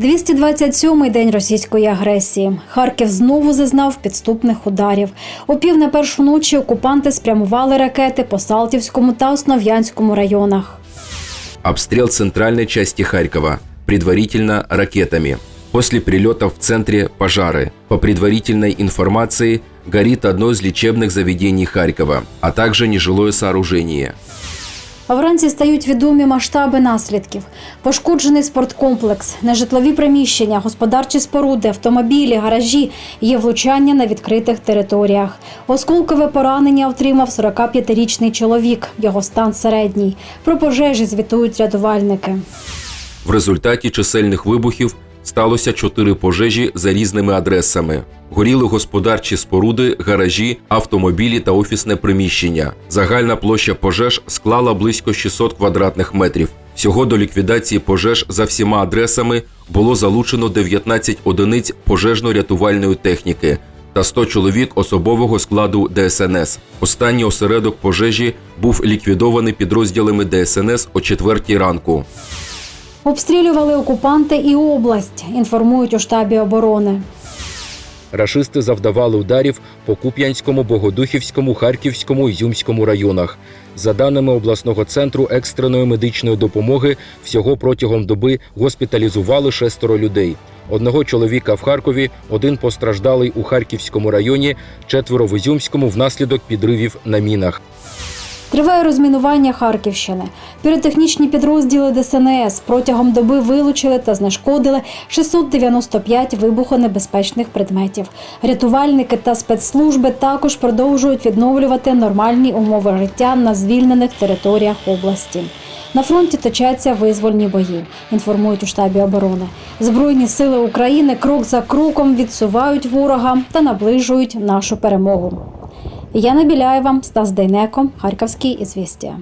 227-й день російської агресії. Харків знову зазнав підступних ударів. О пів на першу ночі окупанти спрямували ракети по Салтівському та Основ'янському районах. Обстрел центральной части Харькова, предварительно ракетами. После прилета в центре пожары. По предварительной информации, горит одно из лечебных заведений Харькова, а также нежилое сооружение. А вранці стають відомі масштаби наслідків: пошкоджений спорткомплекс, нежитлові приміщення, господарчі споруди, автомобілі, гаражі, є влучання на відкритих територіях. Осколкове поранення отримав 45-річний чоловік. Його стан середній. Про пожежі звітують рятувальники. В результаті чисельних вибухів сталося чотири пожежі за різними адресами. Горіли господарчі споруди, гаражі, автомобілі та офісне приміщення. Загальна площа пожеж склала близько 600 квадратних метрів. Всього до ліквідації пожеж за всіма адресами було залучено 19 одиниць пожежно-рятувальної техніки та 100 чоловік особового складу ДСНС. Останній осередок пожежі був ліквідований підрозділами ДСНС о 4 ранку. Обстрілювали окупанти і область, інформують у штабі оборони. Рашисти завдавали ударів по Куп'янському, Богодухівському, Харківському і Зюмському районах. За даними обласного центру екстреної медичної допомоги, всього протягом доби госпіталізували шестеро людей. Одного чоловіка в Харкові, один постраждалий у Харківському районі, четверо в Ізюмському внаслідок підривів на мінах. Триває розмінування Харківщини. Піротехнічні підрозділи ДСНС протягом доби вилучили та знешкодили 695 вибухонебезпечних предметів. Рятувальники та спецслужби також продовжують відновлювати нормальні умови життя на звільнених територіях області. На фронті точаться визвольні бої, інформують у штабі оборони. Збройні сили України крок за кроком відсувають ворога та наближують нашу перемогу. Яна Біляєва, Стас Дейнеко, Харківські ізвістія.